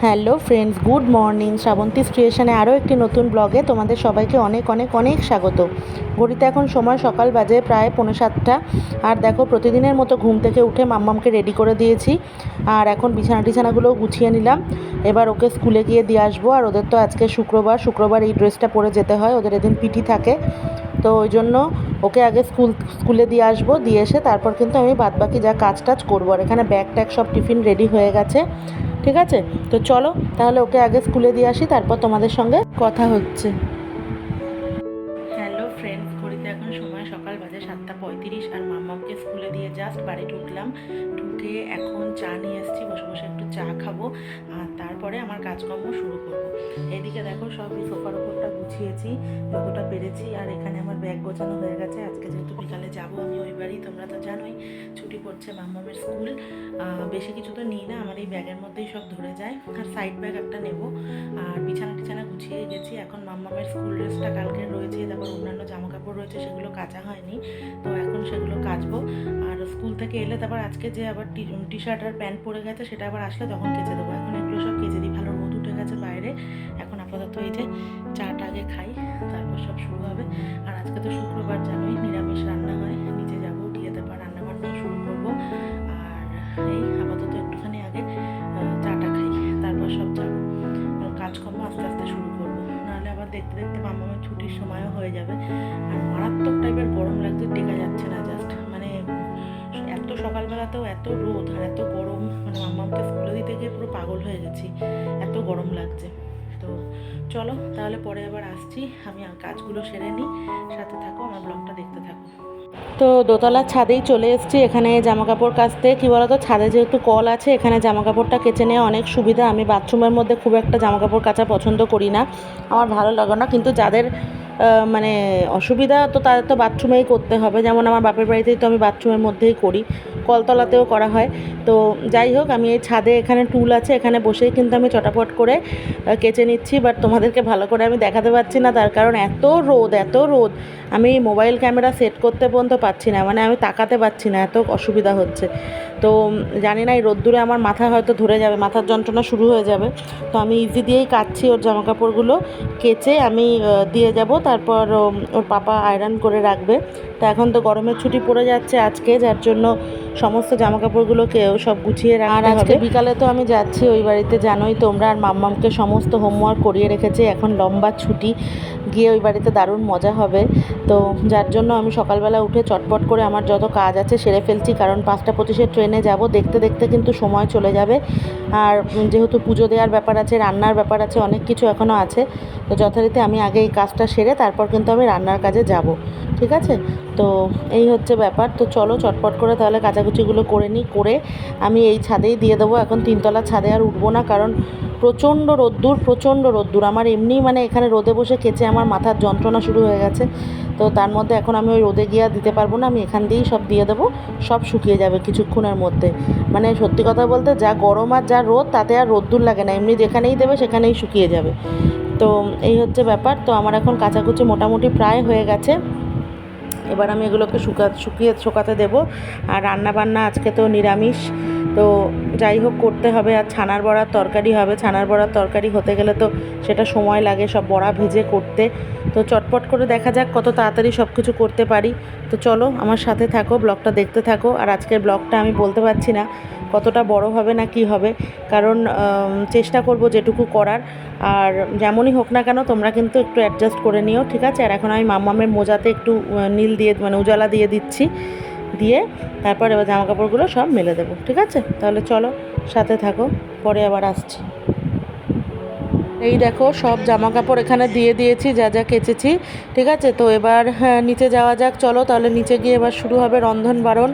Hello friends, good morning. Shrabanti ক্রিয়েশনে আরও একটি নতুন ব্লগে তোমাদের সবাইকে অনেক অনেক অনেক স্বাগত। ঘড়িতে এখন সময় সকাল বাজে প্রায় পৌনে সাতটা। আর দেখো, প্রতিদিনের মতো ঘুম থেকে উঠে মাম্মামকে রেডি করে দিয়েছি। আর এখন বিছানা টিছানাগুলো গুছিয়ে নিলাম। এবার ওকে স্কুলে গিয়ে দিয়ে আসব। আর ওদের তো আজকে শুক্রবার। শুক্রবার এই ড্রেসটা পরে যেতে হয়। ওদের এদিন পিটি থাকে। তো ওই জন্য ওকে আগে স্কুল, স্কুলে দিয়ে আসব, দিয়ে এসে তারপর কিন্তু আমি বাদবাকি যা কাজ টাজ করব। আর এখানে ব্যাগ ট্যাগ সব টিফিন রেডি হয়ে গেছে, ঠিক আছে? তো চলো, তাহলে ওকে আগে স্কুলে দিয়ে আসি, তারপর তোমাদের সঙ্গে কথা হচ্ছে। হ্যালো ফ্রেন্ডস ঘড়িতে এখন সময় সকাল বাজে সাতটা পঁয়ত্রিশ, আর মাম্মামকে স্কুলে দিয়ে জাস্ট বাড়ি ঢুকলাম। ঢুকে এখন চা নিয়ে এসেছি, বসে বসে চা খাব আর তারপরে আমার কাজকর্ম শুরু করব। এদিকে দেখো সব সোফার ওপরটা গুছিয়েছি, যতটা পেরেছি। আর এখানে আমার ব্যাগ গোছানো হয়ে গেছে। আজকে যেহেতু বিকালে যাব, আমি ওই বাড়ি, তোমরা তো জানোই, ছুটি পড়ছে মাম্মামের স্কুল। বেশি কিছু তো নিই না, আমার এই ব্যাগের মধ্যেই সব ধরে যায়। আর সাইড ব্যাগ একটা নেব। আর বিছানা টিছানা গুছিয়ে গেছি। এখন মাম্মামের স্কুল ড্রেসটা কালকে রয়েছে, তারপর অন্যান্য জামা কাপড় রয়েছে, সেগুলো কাচা হয়নি। তো এখন সেগুলো কাচবো। আর স্কুল থেকে এলে তারপর আজকে যে আবার টি শার্ট আর প্যান্ট পরে গেছে, সেটা আবার আসলে তখন কেচে দেবো। এখন এগুলো সব কেচে দিই। ভালো রোদ উঠে গেছে বাইরে। এখন আপাতত এই যে চাটা আগে খাই, তারপর সব শুরু হবে। আর আজকে তো শুক্রবার, জানোই নিরামিষ রান্না হয়। নিচে যাব, গিয়ে রান্না বান্না শুরু করব। আর এই আপাতত একটুখানি আগে চাটা খাই, তারপর সব যাব। কাজকর্ম আস্তে আস্তে শুরু করব। নাহলে আবার দেখতে দেখতে মামামের ছুটির সময়ও হয়ে যাবে। আর মারাত্মক টাইপের গরম লাগছে টেকা যাচ্ছে না জাস্ট মানে এত সকালবেলাতেও এত রোদ। হয়ে গেছি, এত গরম লাগছে। তো চলো, তাহলে পরে আবার আসছি। আমি কাজগুলো সেরে নিই। সাথে থাকো, আমার ব্লগটা দেখতে থাকো। তো দোতলার ছাদেই চলে এসেছি, এখানে জামা কাপড় কাচতে। কী বলতো, ছাদে যেহেতু কল আছে, এখানে জামা কাপড়টা কেচে নেওয়া অনেক সুবিধা। আমি বাথরুমের মধ্যে খুব একটা জামা কাপড় কাচা পছন্দ করি না। আমার ভালো লাগে না, কিন্তু যাদের মানে অসুবিধা তো তাদের তো বাথরুমেই করতে হবে। যেমন আমার বাপের বাড়িতেই তো আমি বাথরুমের মধ্যেই করি, কলতলাতেও করা হয়। তো যাই হোক, আমি এই ছাদে এখানে টুল আছে, এখানে বসেই কিন্তু আমি চটাপট করে কেচে নিচ্ছি। বাট তোমাদেরকে ভালো করে আমি দেখাতে পারছি না, তার কারণ এত রোদ এত রোদ। আমি মোবাইল ক্যামেরা সেট করতে পর্যন্ত পারছি না মানে আমি তাকাতে পারছি না, এত অসুবিধা হচ্ছে। তো জানি না, এই রোদ্দুরে আমার মাথা হয়তো ধরে যাবে, মাথার যন্ত্রণা শুরু হয়ে যাবে। তো আমি ইজি দিয়েই কাচ্ছি ওর জামা কাপড়গুলো কেচে আমি দিয়ে যাব। তারপর ওর পাপা আয়রন করে রাখবে। তো এখন তো গরমের ছুটি পড়ে যাচ্ছে আজকে, যার জন্য সমস্ত জামা কাপড়গুলোকে সব গুছিয়ে রাখতে হবে। বিকালে তো আমি যাচ্ছি ওই বাড়িতে জানোই তোমরা আর মাম্মামকে সমস্ত হোমওয়ার্ক করিয়ে রেখেছে এখন লম্বা ছুটি গিয়ে ওই বাড়িতে দারুণ মজা হবে। তো যার জন্য আমি সকালবেলা উঠে চটপট করে আমার যত কাজ আছে সেরে ফেলছি কারণ পাঁচটা পঁচিশে ট্রেনে যাব দেখতে দেখতে কিন্তু সময় চলে যাবে। আর যেহেতু পুজো দেওয়ার ব্যাপার আছে রান্নার ব্যাপার আছে অনেক কিছু এখনও আছে তো যথারীতি আমি আগে এই কাজটা সেরে তারপর কিন্তু আমি রান্নার কাজে যাব ঠিক আছে? তো এই হচ্ছে ব্যাপার তো চলো চটপট করে তাহলে কাচাকুচিগুলো করে নিই, করে আমি এই ছাদেই দিয়ে দেবো। এখন তিনতলার ছাদে আর উঠবো না, কারণ প্রচণ্ড রোদ্দুর প্রচণ্ড রোদ্দুর। আমার এমনি মানে এখানে রোদে বসে কেচে আমার মাথার যন্ত্রণা শুরু হয়ে গেছে। তো তার মধ্যে এখন আমি ওই রোদে গিয়ে দিতে পারব না, আমি এখান দিয়েই সব দিয়ে দেবো, সব শুকিয়ে যাবে কিছুক্ষণের মধ্যে। মানে সত্যি কথা বলতে যা গরম আর যা রোদ, তাতে আর রোদ্দুর লাগে না। এমনি যেখানেই দেবে সেখানেই শুকিয়ে যাবে। তো এই হচ্ছে ব্যাপার। তো আমার এখন কাচাকুচি মোটামুটি প্রায় হয়ে গেছে। এবার আমি এগুলোকে শুকা শুকিয়ে শুকাতে দেবো। আর রান্না বান্না আজকে তো নিরামিষ। তো যাই হোক করতে হবে আর ছানার বড়ার তরকারি হবে। ছানার বড়ার তরকারি হতে গেলে তো সেটা সময় লাগে সব বড়া ভেজে করতে। তো চটপট করে দেখা যাক কত তাড়াতাড়ি সব কিছু করতে পারি। তো চলো আমার সাথে থাকো, ব্লগটা দেখতে থাকো। আর আজকের ব্লগটা আমি বলতে পারছি না কতটা বড় হবে না কি হবে। কারণ চেষ্টা করব যেটুকু করার। আর যেমনই হোক না কেন তোমরা কিন্তু একটু অ্যাডজাস্ট করে নিও, ঠিক আছে? আর এখন আমি মাম্মামের মোজাতে একটু নীল দিয়ে মানে উজালা দিয়ে দিচ্ছি। দিয়ে তারপর এবার জামা কাপড়গুলো সব মেলে দেবো ঠিক আছে? তাহলে চলো সাথে থাকো পরে আবার আসছি। এই দেখো সব জামা কাপড় এখানে দিয়ে দিয়েছি যা যা কেচেছি ঠিক আছে? তো এবার হ্যাঁ, নিচে যাওয়া যাক চলো তাহলে নিচে গিয়ে এবার শুরু হবে রন্ধন বারণ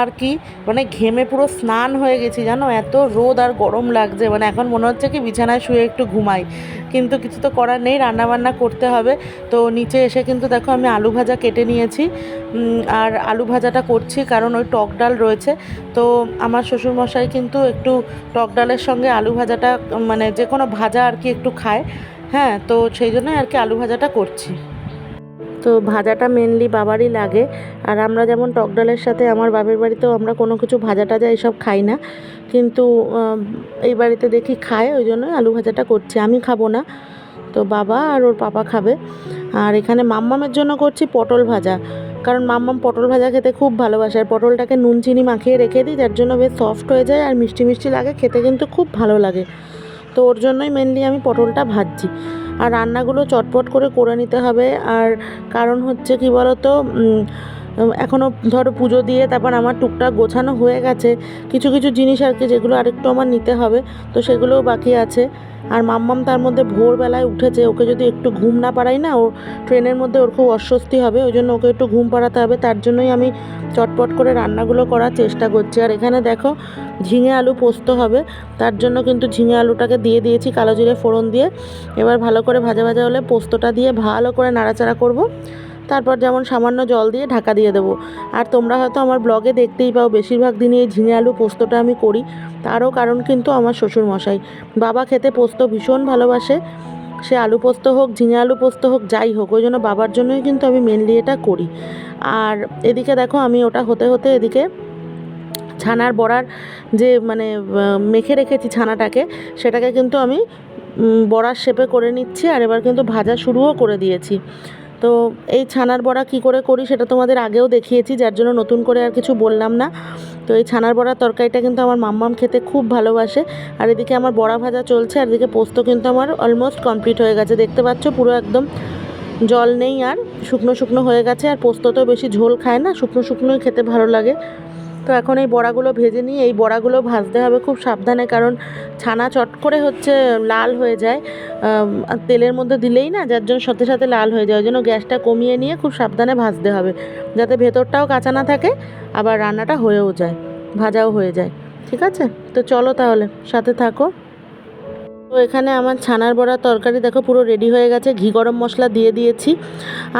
আর কি? মানে ঘেমে পুরো স্নান হয়ে গেছি, জানো? এত রোদ আর গরম লাগছে। মানে এখন মনে হচ্ছে কি বিছানায় শুয়ে একটু ঘুমাই। কিন্তু কিছু তো করার নেই, রান্নাবান্না করতে হবে। তো নিচে এসে কিন্তু দেখো আমি আলু ভাজা কেটে নিয়েছি। আর আলু ভাজাটা করছি কারণ ওই টক ডাল রয়েছে। তো আমার শ্বশুরমশাই কিন্তু একটু টক ডালের সঙ্গে আলু ভাজাটা মানে যে কোনো ভাজা আর কি একটু খায়। হ্যাঁ তো সেই জন্য আর কি আলু ভাজাটা করছি। তো ভাজাটা মেনলি বাবারই লাগে। আর আমরা যেমন টক ডালের সাথে, আমার বাপের বাড়িতেও আমরা কোনো কিছু ভাজা টাজা এসব খাই না। কিন্তু এই বাড়িতে দেখি খায়, ওই জন্যই আলু ভাজাটা করছি। আমি খাব না, তো বাবা আর ওর পাপা খাবে। আর এখানে মাম্মামের জন্য করছি পটল ভাজা। কারণ মাম্মাম পটল ভাজা খেতে খুব ভালোবাসে। আর পটলটাকে নুন, চিনি মাখিয়ে রেখে দিই, যার জন্য বেশ সফট হয়ে যায় আর মিষ্টি মিষ্টি লাগে। খেতে কিন্তু খুব ভালো লাগে। তো ওর জন্যই মেনলি আমি পটলটা ভাজছি। আর রান্নাগুলো চটপট করে করে নিতে হবে। আর কারণ হচ্ছে কি বলতো? এখনও ধরো পুজো দিয়ে তারপর আমার টুকটাক গোছানো হয়ে গেছে। কিছু কিছু জিনিস আর কি যেগুলো আরেকটু আমার নিতে হবে, তো সেগুলোও বাকি আছে। আর মাম্মাম তার মধ্যে ভোরবেলায় উঠেছে, ওকে যদি একটু ঘুম না পাড়াই না, ও ট্রেনের মধ্যে ওর খুব অস্বস্তি হবে, ওই জন্য ওকে একটু ঘুম পাড়াতে হবে। তার জন্যই আমি চটপট করে রান্নাগুলো করার চেষ্টা করছি। আর এখানে দেখো ঝিঙে আলু পোস্ত হবে, তার জন্য কিন্তু ঝিঙে আলুটাকে দিয়ে দিয়েছি কালো জিরে ফোড়ন দিয়ে। এবার ভালো করে ভাজা ভাজা হলে পোস্তটা দিয়ে ভালো করে নাড়াচাড়া করব। তারপর যেমন সামান্য জল দিয়ে ঢাকা দিয়ে দেবো। আর তোমরা হয়তো আমার ব্লগে দেখতেই পাও, বেশিরভাগ দিনই এই ঝিঙে আলু পোস্তটা আমি করি। তারও কারণ কিন্তু আমার শ্বশুর মশাই বাবা খেতে পোস্ত ভীষণ ভালোবাসে। সে আলু পোস্ত হোক, ঝিঙে আলু পোস্ত হোক, যাই হোক, ওই জন্য বাবার জন্যই কিন্তু আমি মেনলি এটা করি। আর এদিকে দেখো, আমি ওটা হতে হতে এদিকে ছানার বড়ার যে মানে মেখে রেখেছি ছানাটাকে, সেটাকে কিন্তু আমি বড়ার শেপে করে নিচ্ছি। আর এবার কিন্তু ভাজা শুরুও করে দিয়েছি। তো এই ছানার বড়া কি করে করি সেটা তোমাদের আগেও দেখিয়েছি, যার জন্য নতুন করে আর কিছু বললাম না। তো এই ছানার বড়ার তরকারিটা কিন্তু আমার মাম্মাম খেতে খুব ভালোবাসে। আর এদিকে আমার বড়া ভাজা চলছে, আর এদিকে পোস্ত কিন্তু আমার অলমোস্ট কমপ্লিট হয়ে গেছে। দেখতে পাচ্ছ পুরো একদম জল নেই আর, শুকনো শুকনো হয়ে গেছে। আর পোস্ত তো বেশি ঝোল খায় না, শুকনো শুকনোই খেতে ভালো লাগে। তো এখন এই বড়াগুলো ভেজে নিয়ে এই বড়াগুলো ভাজতে হবে খুব সাবধানে কারণ ছানা চট করে হচ্ছে লাল হয়ে যায় তেলের মধ্যে দিলেই না যার জন্য সাথে সাথে লাল হয়ে যায়, ওই জন্য গ্যাসটা কমিয়ে নিয়ে খুব সাবধানে ভাজতে হবে যাতে ভেতরটাও কাঁচা না থাকে, আবার রান্নাটা হয়েও যায়, ভাজাও হয়ে যায়, ঠিক আছে? তো চলো তাহলে, সাথে থাকো। তো এখানে আমার ছানার বড়া তরকারি দেখো পুরো রেডি হয়ে গেছে, ঘি গরম মশলা দিয়ে দিয়েছি।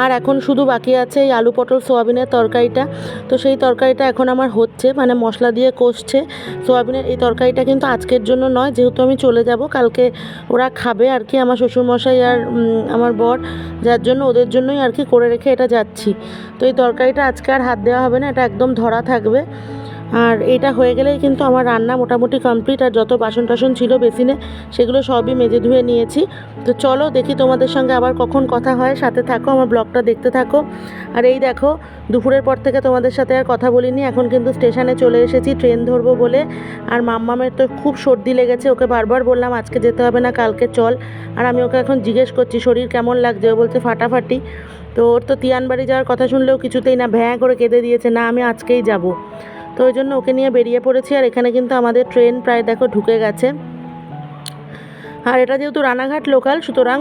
আর এখন শুধু বাকি আছে এই আলু পটল সোয়াবিনের তরকারিটা। তো সেই তরকারিটা এখন আমার হচ্ছে মানে মশলা দিয়ে কষছে। সোয়াবিনের এই তরকারিটা কিন্তু আজকের জন্য নয়, যেহেতু আমি চলে যাব, কালকে ওরা খাবে আর কি আমার শ্বশুরমশাই আর আমার বর, যার জন্য ওদের জন্যই আর কি করে রেখে এটা যাচ্ছি। তো এই তরকারিটা আজকে আর হাত দেওয়া হবে না, এটা একদম ধরা থাকবে। আর এটা হয়ে গেলেই কিন্তু আমার রান্না মোটামুটি কমপ্লিট আর যত বাসন টাসন ছিল বেসিনে, সেগুলো সবই মেজে ধুয়ে নিয়েছি। তো চলো দেখি তোমাদের সঙ্গে আবার কখন কথা হয়। সাথে থাকো, আমার ব্লগটা দেখতে থাকো। আর এই দেখো, দুপুরের পর থেকে তোমাদের সাথে আর কথা বলিনি। এখন কিন্তু স্টেশনে চলে এসেছি, ট্রেন ধরবো বলে। আর মাম্মামের তো খুব সর্দি লেগেছে, ওকে বারবার বললাম আজকে যেতে হবে না, কালকে চল। আর আমি ওকে এখন জিজ্ঞেস করছি, শরীর কেমন লাগছে? ও বলছে, ফাটাফাটি। তো ওর তো তিয়ানবাড়ি যাওয়ার কথা শুনলেও কিছুতেই না ভ্যাঁ করে কেঁদে দিয়েছে, না, আমি আজকেই যাব। তো ওই জন্য ওকে নিয়ে বেরিয়ে পড়েছি আর এখানে কিন্তু আমাদের ট্রেন প্রায় দেখো ঢুকে গেছে। আর এটা যেহেতু রানাঘাট লোকাল সুতরাং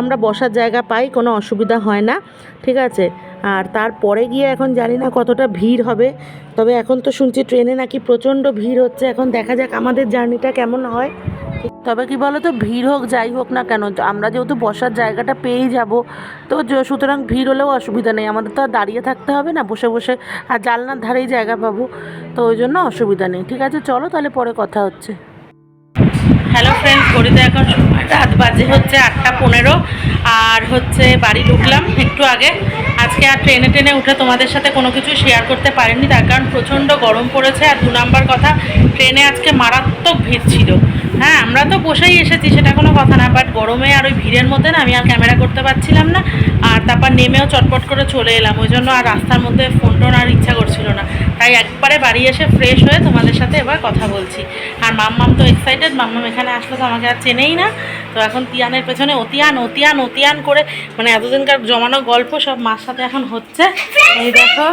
আমরা বসার জায়গা পাই, কোনো অসুবিধা হয় না, ঠিক আছে? আর তারপরে গিয়ে এখন জানি না কতটা ভিড় হবে, তবে এখন তো শুনছি ট্রেনে নাকি প্রচণ্ড ভিড় হচ্ছে, এখন দেখা যাক আমাদের জার্নিটা কেমন হয়। তবে কি বলো তো ভিড় হোক, যাই হোক না কেন আমরা যেহেতু বসার জায়গাটা পেয়েই যাব, তো সুতরাং ভিড় হলেও অসুবিধা নেই, আমাদের তো আর দাঁড়িয়ে থাকতে হবে না, বসে বসে, আর জানলার ধারেই জায়গা পাবো, তো ওই জন্য অসুবিধা নেই, ঠিক আছে, চলো তাহলে পরে কথা হচ্ছে। হ্যালো ফ্রেন্ডস ঘড়িতে এখন রাত বাজে, হচ্ছে আটটা পনেরো, আর হচ্ছে বাড়ি ঢুকলাম একটু আগে, আজকে আর ট্রেনে ট্রেনে উঠে তোমাদের সাথে কোনো কিছু শেয়ার করতে পারিনি, তার কারণ প্রচণ্ড গরম পড়েছে, আর দু নাম্বার কথা, ট্রেনে আজকে মারাত্মক ভিড় ছিল। হ্যাঁ আমরা তো বসেই এসেছি সেটা কোনো কথা না বাট গরমে আর ওই ভিড়ের মধ্যে না আমি আর ক্যামেরা করতে পারছিলাম না আর তারপর নেমেও চটপট করে চলে এলাম ওই জন্য আর রাস্তার মধ্যে ফোন টোন আর ইচ্ছা করছিল না। তাই একবারে বাড়ি এসে ফ্রেশ হয়ে তোমাদের সাথে এবার কথা বলছি। আর মাম্মাম তো এক্সাইটেড মাম্মাম এখানে আসলে তো আমাকে আর চেনেই না তো এখন তিয়ানের পেছনে অতিয়ান অতিয়ান অতিয়ান করে মানে এতদিনকার জমানো গল্প সব মার সাথে এখন হচ্ছে। এই দেখো।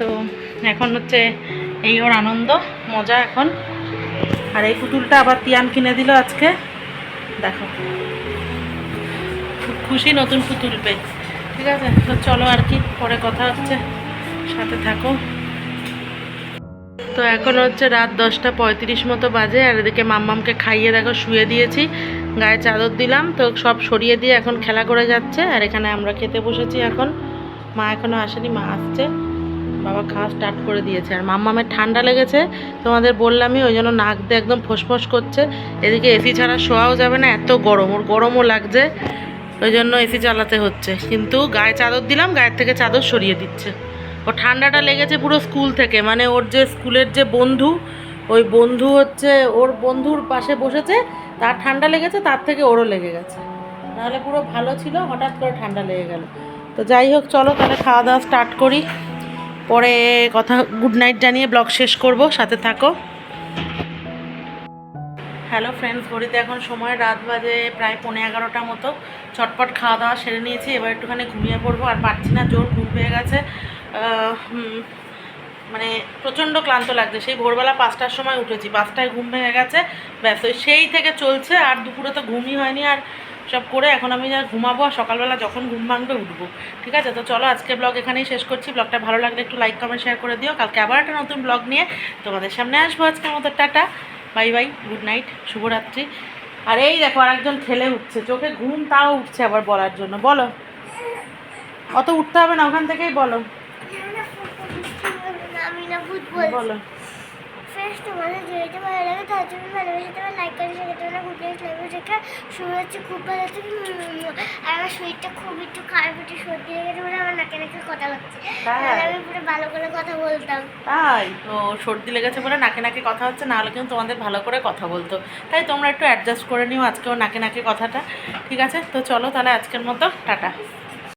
তো এখন হচ্ছে এই ওর আনন্দ, মজা এখন। আর এই পুতুলটা আবার তিয়ান কিনে দিল আজকে। দেখো। খুব খুশি নতুন পুতুল পেয়ে। ঠিক আছে? তো চলো আর কি, পরে কথা হচ্ছে। সাথে থাকো। তো এখন হচ্ছে রাত দশটা পঁয়ত্রিশ মতো বাজে, আর এদিকে মাম্মামকে খাইয়ে দেখো শুয়ে দিয়েছি। গায়ে চাদর দিলাম, তো সব সরিয়ে দিয়ে এখন খেলা করে যাচ্ছে। আর এখানে আমরা খেতে বসেছি এখন। মা এখনও আসেনি, মা আসছে। বাবা খাওয়া স্টার্ট করে দিয়েছে। আর মাম্মামের ঠান্ডা লেগেছে, তোমাদের বললামই, ওই জন্য নাক দিয়ে একদম ফোসফোস করছে। এদিকে এসি ছাড়া শোয়াও যাবে না, এত গরম, ওর গরমও লাগছে। ওই জন্য এসি চালাতে হচ্ছে। কিন্তু গায়ে চাদর দিলাম, গায়ের থেকে চাদর সরিয়ে দিচ্ছে। ও ঠান্ডাটা লেগেছে পুরো স্কুল থেকে। মানে ওর যে স্কুলের যে বন্ধু, ওই বন্ধু হচ্ছে, ওর বন্ধুর পাশে বসেছে, তার ঠান্ডা লেগেছে, তার থেকে ওরও লেগে গেছে। নাহলে পুরো ভালো ছিল, হঠাৎ করে ঠান্ডা লেগে গেল। তো যাই হোক, চলো তাহলে খাওয়া দাওয়া স্টার্ট করি। পরে কথা গুড নাইট জানিয়ে ব্লগ শেষ করব, সাথে থাকো। হ্যালো ফ্রেন্ডস ঘড়িতে এখন সময় রাত বাজে প্রায় পৌনে এগারোটা মতো। চটপট খাওয়া দাওয়া সেরে নিয়েছি, এবার একটুখানি ঘুমিয়ে পড়ব, আর পারছি না, জোর ঘুম পেয়ে গেছে। মানে প্রচণ্ড ক্লান্ত লাগছে। সেই ভোরবেলা পাঁচটার সময় উঠেছি, পাঁচটায় ঘুম ভেঙে গেছে, ব্যাস সেই থেকে চলছে, আর দুপুরে তো ঘুমই হয়নি, আর সব করে এখন আমি যা ঘুমাবো আর সকালবেলা যখন ঘুম ভাঙবে উঠবো। ঠিক আছে? তো চলো আজকে ব্লগ এখানেই শেষ করছি। ব্লগটা ভালো লাগলে একটু লাইক কমেন্ট শেয়ার করে দিও। কালকে আবার একটা নতুন ব্লগ নিয়ে তোমাদের সামনে আসব আজকের মতো। Tata. Bye bye good night শুভরাত্রি। আর এই দেখো আরেকজন খেলে উঠছে। চোখে ঘুম তাও উঠছে আবার বলার জন্য। বলো। অত উঠতে হবে না ওখান থেকেই বলো। বলো। ফ্রেন্ডস তোমাদের যেটা ভালো লাগে তার জন্য ভালোবেসে তোমার লাইক করে শেখে তোমার গুড নাইট লাইভ শেখা শুরু হচ্ছে খুব ভালো হচ্ছে। আর আমার শরীরটা খুব একটু খারাপ একটু সর্দি লেগেছে বলে আমার নাকে নাকে কথা? নাহলে আমি পুরো ভালো করে কথা বলতাম। তাই? তো সর্দি লেগেছে বলে নাকে নাকে কথা হচ্ছে না হলে কিন্তু তোমাদের ভালো করে কথা বলতো। তাই তোমরা একটু অ্যাডজাস্ট করে নিও আজকেও নাকে নাকে কথাটা ঠিক আছে? তো চলো তাহলে আজকের মতো টাটা।